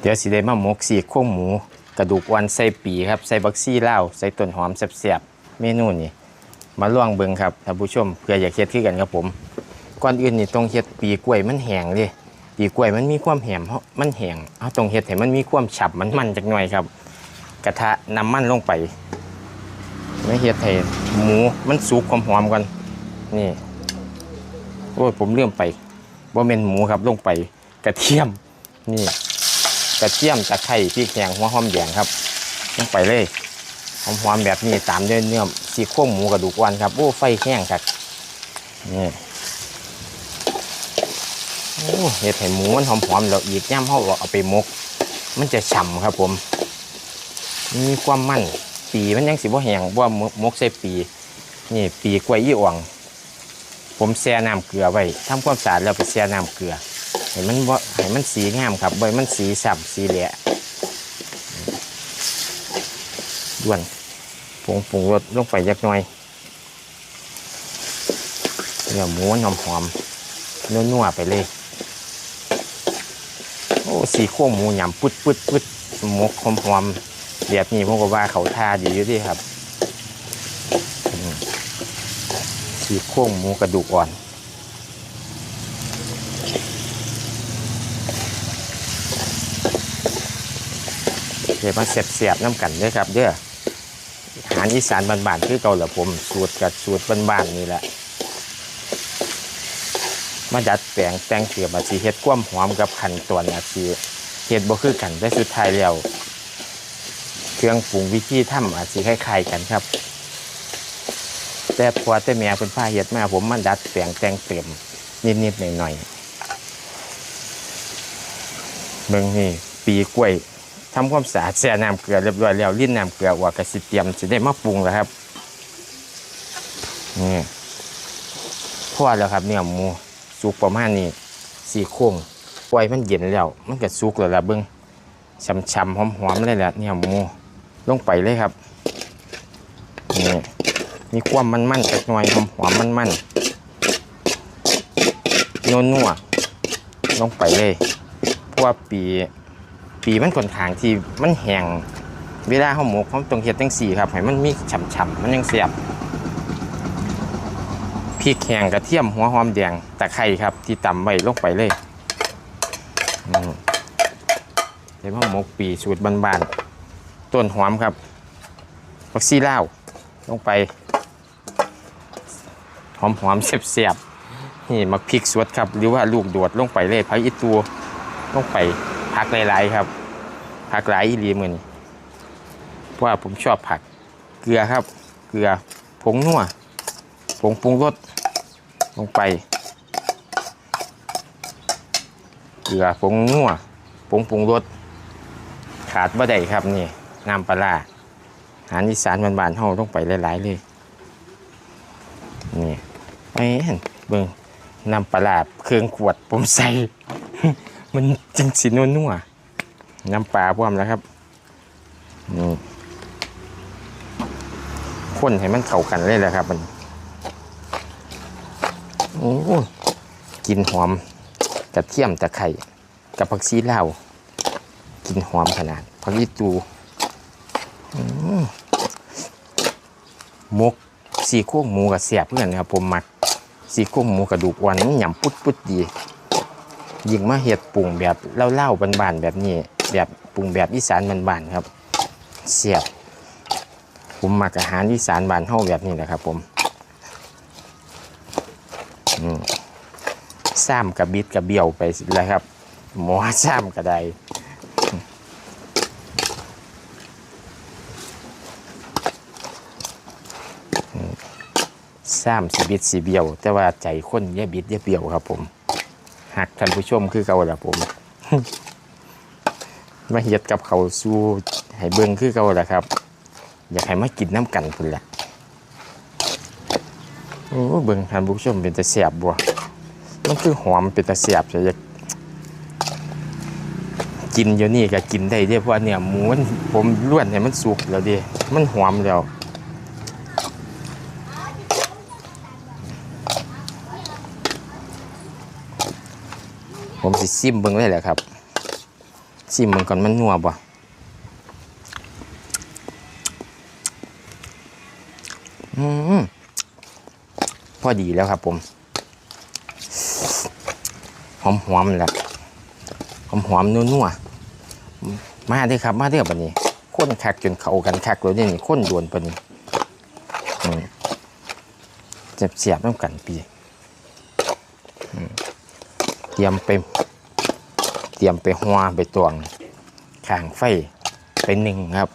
เดี๋ยวสิได้มาหมกสีโครงหมู กระดูกอ่อนใส่ปีครับใส่บักซี่เลาใส่ต้นหอมแซ่บๆเมนูนี้มาลองเบิงครับท่านผู้ชมเพื่ออยากเฮ็ดคือกันครับผมก่อนอื่นนี่ต้องเฮ็ดปีกล้วยมันแห้งเดิปีกล้วยมันมีความแหมเพราะมันแห้งเอาต้องเฮ็ดให้มันมีความฉ่ำมันมันจักหน่อยครับ กระทะน้ำมันลงไปไม่เฮ็ดให้หมูมันสุกหอมๆก่อนนี่โอ้ยผมเลื่อมไปว่าเป็นหมูครับลงไป กระเทียมนี่ กระเทียมตะไคร้พริกแห้งหัวหอมแดงครับลงไปเลยหอมๆแบบนี้ตามด้วยเนื้อซี่โครงหมูกระดูกอ่อนครับโอ้ไฟแห้งครับนี่โอ้เห็ดให้หมูมันหอมๆแล้วอีกย่ำเขาเอาไปมก มันจะฉ่ำครับผมมีความมันปีมันยังสิบ่แห้งว่ามกใส่ปีนี่ปีกล้วยยี่อ่วงผมแช่น้ำเกลือไว้ทำความสะอาดแล้วไปแช่น้ำเกลือ ให้มันบ่าให้มันสีงามครับให้มันสีสับสีแหละด่วนผงปรุงรสลงไปยักน่อยเนื้อหมูมันหอมๆนัวๆไปเลย โอ้สีโค้งหมูหยำปุดปุดปุดหมกหอมๆแบบนี้ผมก็ว่าเขาทาดีอยู่ดีครับสีโค้งหมูกระดูกอ่อน เดี๋ยวมาเสียบๆน้ำกันด้วยครับเด้ออาหารอีสานบ้านๆคือเก่าแหละผมสูตรกับสูตรบ้านๆนี่แหละมาดัดแปลงแต่งเกี่ยวกับสีเฮ็ดควมหอมกับขันตอนอาชีเฮ็ดบ่คือกันแต่สุดท้ายแล้วเครื่องปรุงวิธีทำอาจสิคล้ายๆกันครับ แต่พอแต่แม่เพิ่นพาเฮ็ดมาผมมาดัดแปลงแต่งเติมนิดๆหน่อยๆเบิ่งนี่ปีกล้วย ทำความสะอาดแช่น้ำเกลือเรียบร้อยแล้วลิ้นน้ำเกลือออกกระสิเตรียมจะได้มาปรุงแล้วครับนี่พอแล้วครับเนี่ยหมูสุกประมาณนี้สี่โค้งปล่อยมันเย็นแล้ว มันก็สุกแล้วละเบิ้งช้ำๆหอมๆเลยแหละเนี่ยหมูลงไปเลยครับนี่มีความมันๆจักหน่อยหอมๆมันๆนัวๆลงไปเลย พว่าปี ปีมันค่อนข้างที่มันแห้งเวลาเขาหมกเขาต้องเฮ็ดตั้งสี่ครับให้มันมีฉ่ำๆมันยังเสียบพริกแห้งกระเทียมหัวหอมแดงตะไคร้ครับ ที่ตำไว้ลงไปเลยเดี๋ยวมาหมกปีสูตรบานๆต้นหอมครับผักซีลาวลงไป หอมๆเสียบๆนี่มักพริกสวดครับ หรือว่าลูกโดดลงไปเลยผักอีตัวลงไปผักหลายๆครับ ผักหลายอีหลีมือนี่เพราะว่าผมชอบผักเกลือครับ เกลือผงนัวผงปรุงรสลงไป เกลือผงนัวผงปรุงรสขาดบ่ได้ครับนี่น้ำปลาอาหารอีสานบานๆเฮาต้องไปหลายๆเลยนี่ไปเห็นเบิ่งน้ำปลาเครื่องขวดผมใส่ มันจริงสินัวนัวๆ น้ำปลาพร้อมแล้วครับนี่คนให้มันเข้ากันเลยแหละครับมันโอ้กินหอมกระเทียมตะไคร่กับผักชีลาวกินหอมขนาดผักอีตูมกสีโครงหมูกับเสียบเพื่อนครับผมมักสีโครงหมูกระดูกอ่อนมันหยำปุดปุดดี ยิ่งมาเห็ดปรุงแบบเล่าๆบานๆแบบนี้ แบบปรุงแบบอีสานบานๆครับเสียบ ผมมักอาหารอีสานบานเฮาแบบนี้แหละครับ ผมอืมซ้ำกับบิดกับเบี้ยวไปเลยครับ หมอซ้ำก็ได้อืมซ้ำสิบิดสิเบี้ยว แต่ว่าใจคนอย่บิดอย่เบี้ยวครับ ผมหักท่านผู้ชมคือเก่าละผม มาเฮ็ดกับเขาสู้ให้เบิ่งคือเก่าละครับ อยากให้มากินน้ำกันพุ่นละโอ้เบิ่งท่านผู้ชมเป็นตะแสบบัวมันคือหอมเป็นตะแสบจะอยากกินอยู่นี่ก็กินได้เด้เพราะว่าเนี่ยหมูมันผมล้วนให้มันสุกแล้วดิมันหอมแล้วผมสิซิมเบิ่งเลยแหละครับ ชิมมันก่อนมันนัวบ่อืมพอดีแล้วครับผม หอมหอมแหละหอมหอมๆนัวมาเด้อครับ มาเด้อบันนี้ข้นคักจนเขากันคักเลยเนี่ยนี่ข้นดวนปะนี้เจ็บเสียบน้ำกันปีเตรียมไป เตรียมไปหัวไปตวงข้างไฟไปหนึ่งครับ